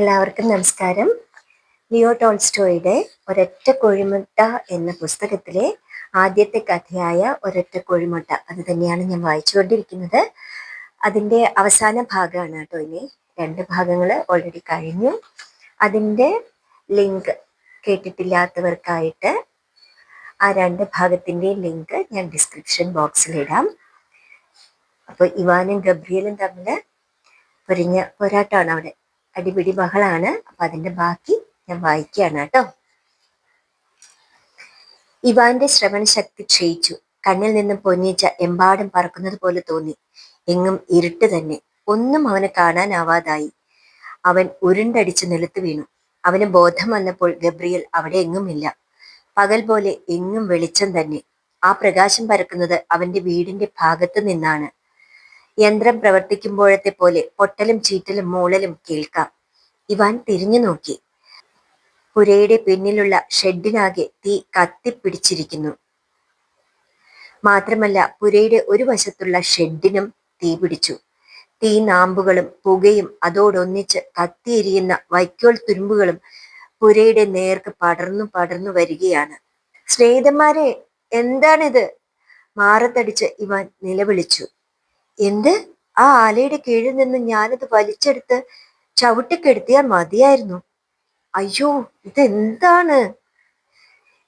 എല്ലാവർക്കും നമസ്കാരം. ലിയോ ടോൾസ്റ്റോയുടെ ഒരൊറ്റ കോഴിമുട്ട എന്ന പുസ്തകത്തിലെ ആദ്യത്തെ കഥയായ ഒരൊറ്റ കോഴിമുട്ട അത് തന്നെയാണ് ഞാൻ വായിച്ചുകൊണ്ടിരിക്കുന്നത്. അതിന്റെ അവസാന ഭാഗമാണ് കേട്ടോ ഇനി. രണ്ട് ഭാഗങ്ങൾ ഓൾറെഡി കഴിഞ്ഞു. അതിന്റെ ലിങ്ക് കേട്ടിട്ടില്ലാത്തവർക്കായിട്ട് ആ രണ്ട് ഭാഗത്തിന്റെ ലിങ്ക് ഞാൻ ഡിസ്ക്രിപ്ഷൻ ബോക്സിലിടാം അപ്പോൾ ഇവാനും ഗബ്രിയലും തമ്മിൽ പൊരിഞ്ഞ പോരാട്ടമാണ് അവിടെ. അടിപിടി ബഹളാണ്. അപ്പൊ അതിന്റെ ബാക്കി ഞാൻ വായിക്കുകയാണ് കേട്ടോ. ഇവാന്റെ ശ്രവണ ശക്തി ക്ഷയിച്ചു. കണ്ണിൽ നിന്നും പൊന്നിച്ച എമ്പാടും പറക്കുന്നത് പോലെ തോന്നി. എങ്ങും ഇരുട്ട് തന്നെ. ഒന്നും അവന് കാണാനാവാതായി. അവൻ ഉരുണ്ടടിച്ച് നിലത്ത് വീണു. അവന് ബോധം വന്നപ്പോൾ ഗബ്രിയൽ അവിടെ എങ്ങുമില്ല പകൽ പോലെ എങ്ങും വെളിച്ചം തന്നെ. ആ പ്രകാശം പരക്കുന്നത് അവന്റെ വീടിന്റെ ഭാഗത്ത് നിന്നാണ്. യന്ത്രം പ്രവർത്തിക്കുമ്പോഴത്തെ പോലെ പൊട്ടലും ചീറ്റലും മൂളലും കേൾക്കാം. ഇവാൻ തിരിഞ്ഞു നോക്കി. പുരയുടെ പിന്നിലുള്ള ഷെഡിനാകെ തീ കത്തിപ്പിടിച്ചിരിക്കുന്നു. മാത്രമല്ല പുരയുടെ ഒരു വശത്തുള്ള ഷെഡിനും തീ പിടിച്ചു. തീ നാമ്പുകളും പുകയും അതോടൊന്നിച്ച് കത്തിയെരിയുന്ന വൈക്കോൽ തുരുമ്പുകളും പുരയുടെ നേർക്ക് പടർന്നു പടർന്നു വരികയാണ്. സ്നേഹിതന്മാരെ എന്താണിത്? മാറത്തടിച്ച് ഇവൻ നിലവിളിച്ചു. എന്ത്? ആ ആലയുടെ കീഴിൽ നിന്ന് ഞാനത് വലിച്ചെടുത്ത് ചവിട്ടിക്കെടുത്തിയാൽ മതിയായിരുന്നു. അയ്യോ ഇതെന്താണ്?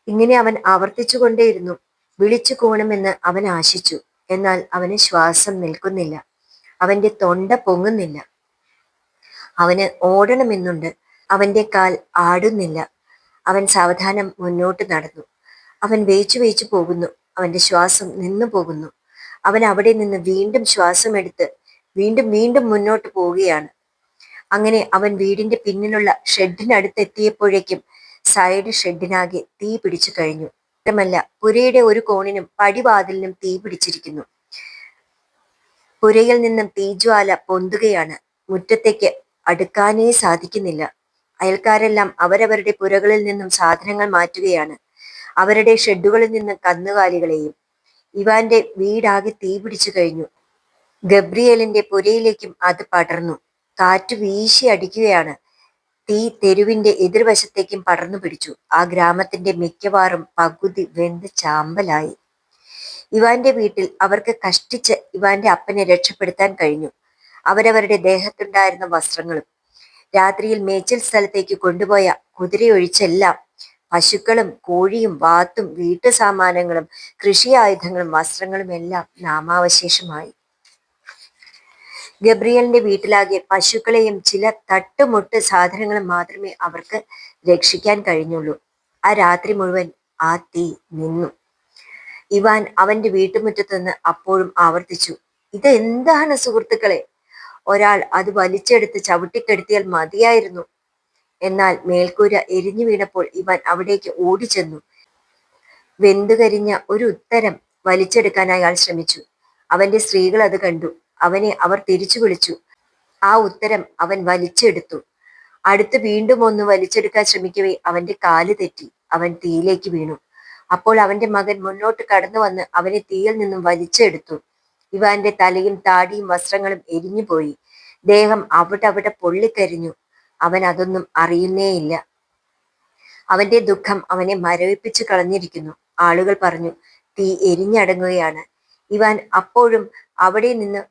ഇങ്ങനെ അവൻ ആവർത്തിച്ചുകൊണ്ടേയിരുന്നു. വിളിച്ചു കൂണമെന്ന് അവൻ ആശിച്ചു. എന്നാൽ അവന് ശ്വാസം നിൽക്കുന്നില്ല. അവന്റെ തൊണ്ട പൊങ്ങുന്നില്ല. അവന് ഓടണമെന്നുണ്ട്. അവന്റെ കാൽ ആടുന്നില്ല. അവൻ സാവധാനം മുന്നോട്ട് നടന്നു. അവൻ വേച്ചു വേച്ചു പോകുന്നു. അവന്റെ ശ്വാസം നിന്നു പോകുന്നു. അവൻ അവിടെ നിന്ന് വീണ്ടും ശ്വാസമെടുത്ത് വീണ്ടും വീണ്ടും മുന്നോട്ട് പോവുകയാണ്. അങ്ങനെ അവൻ വീടിന്റെ പിന്നിലുള്ള ഷെഡിനടുത്ത് എത്തിയപ്പോഴേക്കും സൈഡ് ഷെഡിനാകെ തീ പിടിച്ചു കഴിഞ്ഞു. മാത്രമല്ല പുരയുടെ ഒരു കോണിനും പടിവാതിലിനും തീ പിടിച്ചിരിക്കുന്നു. പുരയിൽ നിന്നും തീജ്വാല പൊന്തുകയാണ്. മുറ്റത്തേക്ക് അടുക്കാനേ സാധിക്കുന്നില്ല. അയൽക്കാരെല്ലാം അവരവരുടെ പുരകളിൽ നിന്നും സാധനങ്ങൾ മാറ്റുകയാണ്. അവരുടെ ഷെഡുകളിൽ നിന്നും കന്നുകാലികളെയും ഇവാന്റെ വീടാകെ തീ പിടിച്ചു കഴിഞ്ഞു. ഗബ്രിയേലിന്റെ പുരയിലേക്കും അത് പടർന്നു. കാറ്റ് വീശി അടിക്കുകയാണ്. തീ തെരുവിന്റെ എതിർവശത്തേക്കും പടർന്നു പിടിച്ചു. ആ ഗ്രാമത്തിന്റെ മിക്കവാറും പകുതി വെന്ത് ചാമ്പലായി. ഇവാന്റെ വീട്ടിൽ അവർക്ക് കഷ്ടിച്ച് ഇവാന്റെ അപ്പനെ രക്ഷപ്പെടുത്താൻ കഴിഞ്ഞു. അവരവരുടെ ദേഹത്തുണ്ടായിരുന്ന വസ്ത്രങ്ങളും. രാത്രിയിൽ മേച്ചിൽ സ്ഥലത്തേക്ക് കൊണ്ടുപോയ കുതിരയൊഴിച്ചെല്ലാം പശുക്കളും കോഴിയും വാത്തും വീട്ടു സാമാനങ്ങളും കൃഷി ആയുധങ്ങളും വസ്ത്രങ്ങളും എല്ലാം നാമാവശേഷമായി. ഗബ്രിയലിന്റെ വീട്ടിലാകെ പശുക്കളെയും ചില തട്ടുമുട്ട് സാധനങ്ങളും മാത്രമേ അവർക്ക് രക്ഷിക്കാൻ കഴിഞ്ഞുള്ളൂ. ആ രാത്രി മുഴുവൻ ആ തീ നിന്നു. ഇവാൻ അവന്റെ വീട്ടുമുറ്റത്ത് നിന്ന് അപ്പോഴും ആവർത്തിച്ചു. ഇത് എന്താണ് സുഹൃത്തുക്കളെ? ഒരാൾ അത് വലിച്ചെടുത്ത് ചവിട്ടിക്കെടുത്തിയാൽ മതിയായിരുന്നു. എന്നാൽ മേൽക്കൂര എരിഞ്ഞു വീണപ്പോൾ ഇവൻ അവിടേക്ക് ഓടിച്ചെന്നു. വെന്തുകരിഞ്ഞ ഒരു ഉത്തരം വലിച്ചെടുക്കാൻ അയാൾ ശ്രമിച്ചു. അവന്റെ സ്ത്രീകൾ അത് കണ്ടു. അവനെ അവർ തിരിച്ചു വിളിച്ചു. ആ ഉത്തരം അവൻ വലിച്ചെടുത്തു. അടുത്ത് വീണ്ടും ഒന്ന് വലിച്ചെടുക്കാൻ ശ്രമിക്കവേ അവന്റെ കാൽ തെറ്റി. അവൻ തീയിലേക്ക് വീണു. അപ്പോൾ അവന്റെ മകൻ മുന്നോട്ട് കടന്നു വന്ന് അവനെ തീയിൽ നിന്നും വലിച്ചെടുത്തു. ഇവാന്റെ തലയും താടിയും വസ്ത്രങ്ങളും എരിഞ്ഞുപോയി. ദേഹം അവിടെ അവിടെ പൊള്ളിക്കരിഞ്ഞു. അവൻ അതൊന്നും അറിയുന്നേയില്ല അവന്റെ ദുഃഖം അവനെ മരവിപ്പിച്ചു കളഞ്ഞിരിക്കുന്നു. ആളുകൾ പറഞ്ഞു തീ എരിഞ്ഞടങ്ങുകയാണ്. ഇവാൻ അപ്പോഴും അവിടെ നിന്ന്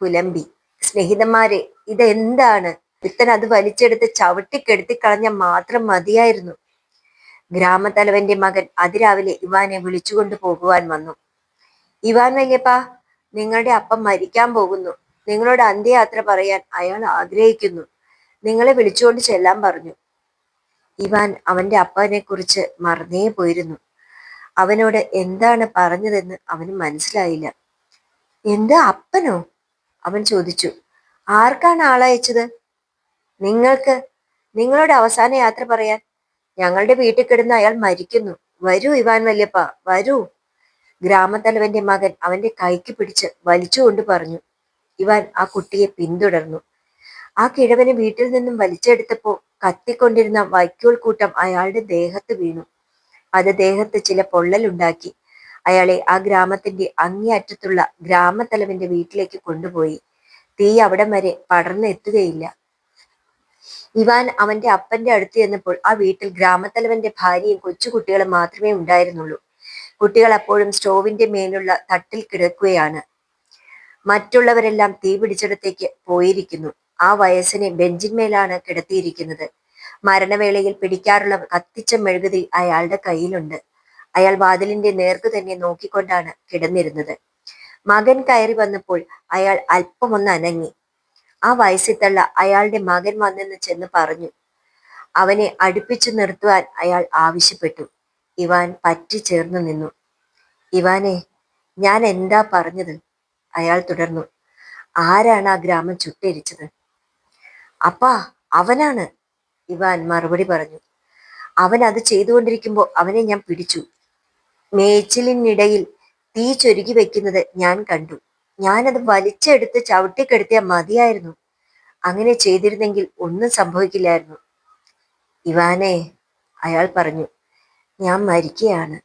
പുലമ്പി. സ്നേഹിതന്മാരെ ഇതെന്താണ്? ഇത്തൻ അത് വലിച്ചെടുത്ത് ചവിട്ടിക്കെടുത്തി കളഞ്ഞ മാത്രം മതിയായിരുന്നു. ഗ്രാമത്തലവന്റെ മകൻ അതിരാവിലെ ഇവാനെ വിളിച്ചുകൊണ്ടു പോകുവാൻ വന്നു. ഇവാൻ വല്യപ്പാ നിങ്ങളുടെ അപ്പം മരിക്കാൻ പോകുന്നു. നിങ്ങളോട് അന്ത്യയാത്ര പറയാൻ അയാൾ ആഗ്രഹിക്കുന്നു. നിങ്ങളെ വിളിച്ചുകൊണ്ട് ചെല്ലാൻ പറഞ്ഞു. ഇവാൻ അവന്റെ അപ്പനെ കുറിച്ച് മറന്നേ പോയിരുന്നു. അവനോട് എന്താണ് പറഞ്ഞതെന്ന് അവന് മനസ്സിലായില്ല. എന്ത് അപ്പനോ? അവൻ ചോദിച്ചു. ആർക്കാണ് ആളയച്ചത്? നിങ്ങൾക്ക് നിങ്ങളുടെ അവസാന യാത്ര പറയാൻ ഞങ്ങളുടെ വീട്ടിൽ കിടന്ന് അയാൾ മരിക്കുന്നു. വരൂ ഇവാൻ വല്യപ്പ വരൂ. ഗ്രാമത്തലവന്റെ മകൻ അവന്റെ കൈക്ക് പിടിച്ച് വലിച്ചുകൊണ്ട് പറഞ്ഞു. ഇവാൻ ആ കുട്ടിയെ പിന്തുടർന്നു. ആ കിഴവന് വീട്ടിൽ നിന്നും വലിച്ചെടുത്തപ്പോൾ കത്തിക്കൊണ്ടിരുന്ന വൈക്കോൽ കൂട്ടം അയാളുടെ ദേഹത്ത് വീണു. അത് ദേഹത്ത് ചില പൊള്ളലുണ്ടാക്കി. അയാളെ ആ ഗ്രാമത്തിന്റെ അങ്ങേയറ്റത്തുള്ള ഗ്രാമത്തലവന്റെ വീട്ടിലേക്ക് കൊണ്ടുപോയി. തീ അവിടം വരെ പടർന്നെത്തുകയില്ല ഇവാൻ അവന്റെ അപ്പന്റെ അടുത്ത് ചെന്നപ്പോൾ ആ വീട്ടിൽ ഗ്രാമത്തലവന്റെ ഭാര്യയും കൊച്ചുകുട്ടികളും മാത്രമേ ഉണ്ടായിരുന്നുള്ളൂ. കുട്ടികൾ അപ്പോഴും സ്റ്റോവിന്റെ മേലുള്ള തട്ടിൽ കിടക്കുകയാണ്. മറ്റുള്ളവരെല്ലാം തീ പിടിച്ചിടത്തേക്ക് പോയിരിക്കുന്നു. ആ വയസ്സിനെ ബെഞ്ചിന്മേലാണ് കിടത്തിയിരിക്കുന്നത്. മരണവേളയിൽ പിടിക്കാറുള്ള കത്തിച്ച മെഴുകുതി അയാളുടെ കയ്യിലുണ്ട്. അയാൾ വാതിലിന്റെ നേർക്ക് തന്നെ നോക്കിക്കൊണ്ടാണ് കിടന്നിരുന്നത്. മകൻ കയറി വന്നപ്പോൾ അയാൾ അല്പമൊന്ന് അനങ്ങി. ആ വയസ്സിത്തള്ള അയാളുടെ മകൻ വന്നെന്ന് ചെന്ന് പറഞ്ഞു. അവനെ അടുപ്പിച്ചു നിർത്തുവാൻ അയാൾ ആവശ്യപ്പെട്ടു. ഇവാൻ പറ്റി ചേർന്നു നിന്നു. ഇവാനെ ഞാൻ എന്താ പറഞ്ഞത്? അയാൾ തുടർന്നു. ആരാണ് ആ ഗ്രാമം ചുട്ടരിച്ചത്? അപ്പാ അവനാണ്. ഇവാൻ മറുപടി പറഞ്ഞു. അവൻ അത് ചെയ്തുകൊണ്ടിരിക്കുമ്പോൾ അവനെ ഞാൻ പിടിച്ചു. മേച്ചിലിനിടയിൽ തീ ചൊരുക്കി വെക്കുന്നത് ഞാൻ കണ്ടു. ഞാനത് വലിച്ചെടുത്ത് ചവിട്ടിക്കെടുത്തിയ മതിയായിരുന്നു. അങ്ങനെ ചെയ്തിരുന്നെങ്കിൽ ഒന്നും സംഭവിക്കില്ലായിരുന്നു. ഇവാനെ അയാൾ പറഞ്ഞു ഞാൻ മരിക്കുകയാണ്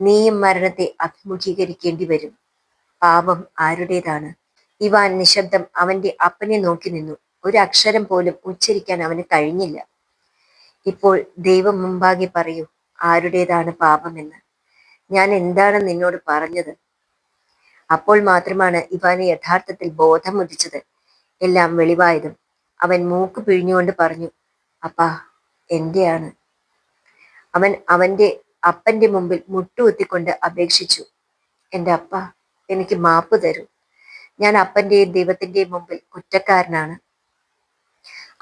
നീയും മരണത്തെ അഭിമുഖീകരിക്കേണ്ടി വരും. പാപം ആരുടേതാണ്? ഇവാൻ നിശബ്ദം അവന്റെ അപ്പനെ നോക്കി നിന്നു. ഒരു അക്ഷരം പോലും ഉച്ചരിക്കാൻ അവന് കഴിഞ്ഞില്ല. ഇപ്പോൾ ദൈവം മുമ്പാകെ പറയൂ ആരുടേതാണ് പാപമെന്ന്? ഞാൻ എന്താണ് നിന്നോട് പറഞ്ഞത്? അപ്പോൾ മാത്രമാണ് ഇവാന് യഥാർത്ഥത്തിൽ ബോധം ഉദിച്ചത് എല്ലാം വെളിവായതും അവൻ മൂക്ക് പിഴിഞ്ഞുകൊണ്ട് പറഞ്ഞു അപ്പാ എന്റെയാണ്. അവൻ അവന്റെ അപ്പന്റെ മുമ്പിൽ മുട്ടുകുത്തിക്കൊണ്ട് അപേക്ഷിച്ചു എന്റെ അപ്പ എനിക്ക് മാപ്പ് തരൂ. ഞാൻ അപ്പന്റെയും ദൈവത്തിന്റെയും മുമ്പിൽ കുറ്റക്കാരനാണ്.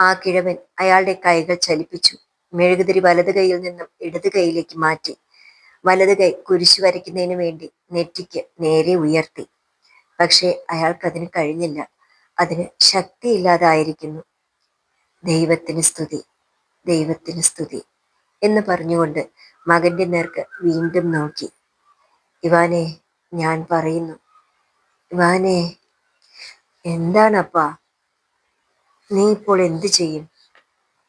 ആ കിഴവൻ അയാളുടെ കൈകൾ ചലിപ്പിച്ചു. മെഴുകുതിരി വലത് കൈയിൽ നിന്നും ഇടത് കൈയിലേക്ക് മാറ്റി. വലത് കൈ കുരിശു വരയ്ക്കുന്നതിന് വേണ്ടി നെറ്റിക്ക് നേരെ ഉയർത്തി. പക്ഷേ അയാൾക്കതിന് കഴിഞ്ഞില്ല. അതിന് ശക്തിയില്ലാതായിരിക്കുന്നു. ദൈവത്തിന് സ്തുതി ദൈവത്തിന് സ്തുതി എന്ന് പറഞ്ഞുകൊണ്ട് മകന്റെ നേർക്ക് വീണ്ടും നോക്കി. ഇവാനെ ഞാൻ പറയുന്നു. ഇവാനെ എന്താണപ്പാ? നീ ഇപ്പോൾ എന്തു ചെയ്യും?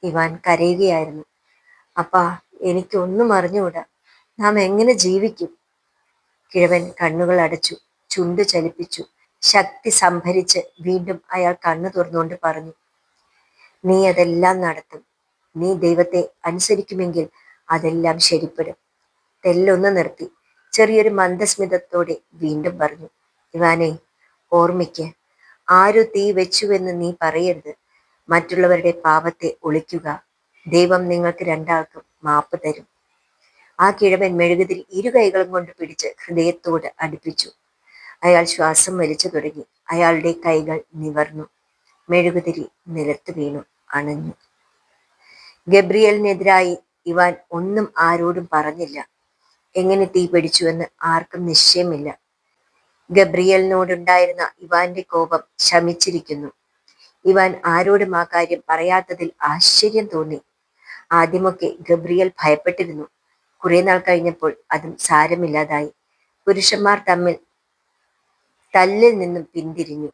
ഇവാൻ കരയുകയായിരുന്നു. അപ്പാ എനിക്കൊന്നും അറിഞ്ഞുകൂടാ. നാം എങ്ങനെ ജീവിക്കും? കിഴവൻ കണ്ണുകൾ അടച്ചു ചുണ്ട് ചലിപ്പിച്ചു ശക്തി സംഭരിച്ച് വീണ്ടും അയാൾ കണ്ണു തുറന്നുകൊണ്ട് പറഞ്ഞു നീ അതെല്ലാം നടത്തും. നീ ദൈവത്തെ അനുസരിക്കുമെങ്കിൽ അതെല്ലാം ശരിപ്പെടും. തെല്ലൊന്ന് നിർത്തി. ചെറിയൊരു മന്ദസ്മിതത്തോടെ വീണ്ടും പറഞ്ഞു ഇവാനെ ഓർമ്മയ്ക്ക് ആരു തീ വെച്ചുവെന്ന് നീ പറയരുത്. മറ്റുള്ളവരുടെ പാപത്തെ ഒളിക്കുക ദൈവം നിങ്ങൾക്ക് രണ്ടാൾക്കും മാപ്പ് തരും. ആ കിഴവൻ മെഴുകുതിരി ഇരു കൈകളും കൊണ്ട് പിടിച്ച് ഹൃദയത്തോട് അടുപ്പിച്ചു. അയാൾ ശ്വാസം വലിച്ചു തുടങ്ങി. അയാളുടെ കൈകൾ നിവർന്നു. മെഴുകുതിരി നിലത്ത് വീണു അണഞ്ഞു. ഗബ്രിയലിനെതിരായി ഇവാൻ ഒന്നും ആരോടും പറഞ്ഞില്ല. എങ്ങനെ തീ പിടിച്ചുവെന്ന് ആർക്കും നിശ്ചയമില്ല. ഗബ്രിയലിനോടുണ്ടായിരുന്ന ഇവാന്റെ കോപം ശമിച്ചിരിക്കുന്നു. ഇവാൻ ആരോടും ആ കാര്യം പറയാത്തതിൽ ആശ്ചര്യം തോന്നി. ആദ്യമൊക്കെ ഗബ്രിയൽ ഭയപ്പെട്ടിരുന്നു. കുറെ നാൾ കഴിഞ്ഞപ്പോൾ അതും സാരമില്ലാതായി. പുരുഷന്മാർ തമ്മിൽ തല്ലിൽ നിന്നും പിന്തിരിഞ്ഞു.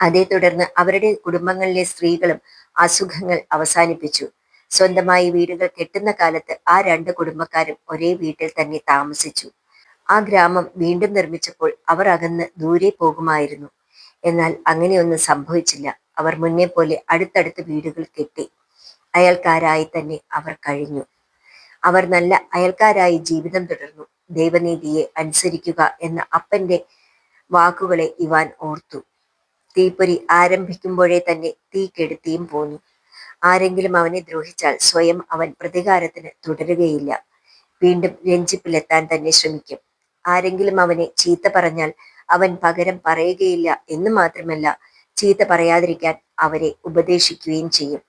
അതേ തുടർന്ന് അവരുടെ കുടുംബങ്ങളിലെ സ്ത്രീകളും അസുഖങ്ങൾ അവസാനിപ്പിച്ചു. സ്വന്തമായി വീടുകൾ കെട്ടുന്ന കാലത്ത് ആ രണ്ട് കുടുംബക്കാരും ഒരേ വീട്ടിൽ തന്നെ താമസിച്ചു. ആ ഗ്രാമം വീണ്ടും നിർമ്മിച്ചപ്പോൾ അവർ അകന്ന് ദൂരെ പോകുമായിരുന്നു. എന്നാൽ അങ്ങനെയൊന്നും സംഭവിച്ചില്ല. അവർ മുന്നേ പോലെ അടുത്തടുത്ത് വീടുകൾ കെട്ടി അയൽക്കാരായി തന്നെ അവർ കഴിഞ്ഞു. അവർ നല്ല അയൽക്കാരായി ജീവിതം തുടർന്നു. ദൈവനീതിയെ അനുസരിക്കുക എന്ന അപ്പന്റെ വാക്കുകളെ ഇവാൻ ഓർത്തു. തീപ്പൊരി ആരംഭിക്കുമ്പോഴേ തന്നെ തീ കെടുത്തിയും പോന്നു. ആരെങ്കിലും അവനെ ദ്രോഹിച്ചാൽ സ്വയം അവൻ പ്രതികാരത്തിന് തുടരുകയില്ല. വീണ്ടും രഞ്ജിപ്പിലെത്താൻ തന്നെ ശ്രമിക്കും. ആരെങ്കിലും അവനെ ചീത്ത പറഞ്ഞാൽ അവൻ പകരം പറയുകയില്ല എന്ന് മാത്രമല്ല ചീത്ത പറയാതിരിക്കാൻ അവരെ ഉപദേശിക്കുകയും ചെയ്യും.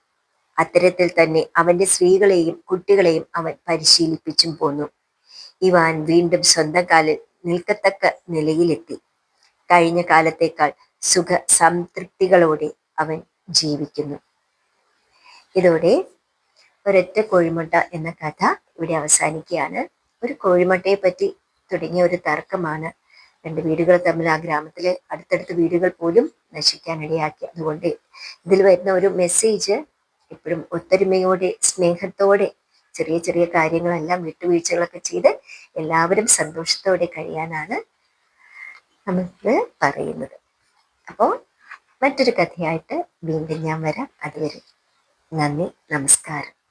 അത്തരത്തിൽ തന്നെ അവന്റെ സ്ത്രീകളെയും കുട്ടികളെയും അവൻ പരിശീലിപ്പിച്ചും പോന്നു. ഇവാൻ വീണ്ടും സ്വന്തം കാലിൽ നിൽക്കത്തക്ക നിലയിലെത്തി. കഴിഞ്ഞ കാലത്തേക്കാൾ സുഖ സംതൃപ്തികളോടെ അവൻ ജീവിക്കുന്നു. ഇതോടെ ഒരൊറ്റ കോഴിമുട്ട എന്ന കഥ ഇവിടെ അവസാനിക്കുകയാണ്. ഒരു കോഴിമുട്ടയെ പറ്റി തുടങ്ങിയ ഒരു തർക്കമാണ് രണ്ട് വീടുകൾ തമ്മിൽ ആ ഗ്രാമത്തിലെ അടുത്തടുത്ത വീടുകൾ പോലും നശിക്കാനിടയാക്കി അതുകൊണ്ട് ഇതിൽ വരുന്ന ഒരു മെസ്സേജ് എപ്പോഴും ഒത്തൊരുമയോടെ സ്നേഹത്തോടെ ചെറിയ ചെറിയ കാര്യങ്ങളെല്ലാം വിട്ടുവീഴ്ചകളൊക്കെ ചെയ്ത് എല്ലാവരും സന്തോഷത്തോടെ കഴിയാനാണ് നമുക്ക് പറയുന്നത്. അപ്പോൾ മറ്റൊരു കഥയായിട്ട് വീണ്ടും ഞാൻ വരാം. അതുവരെ നന്ദി നമസ്കാരം.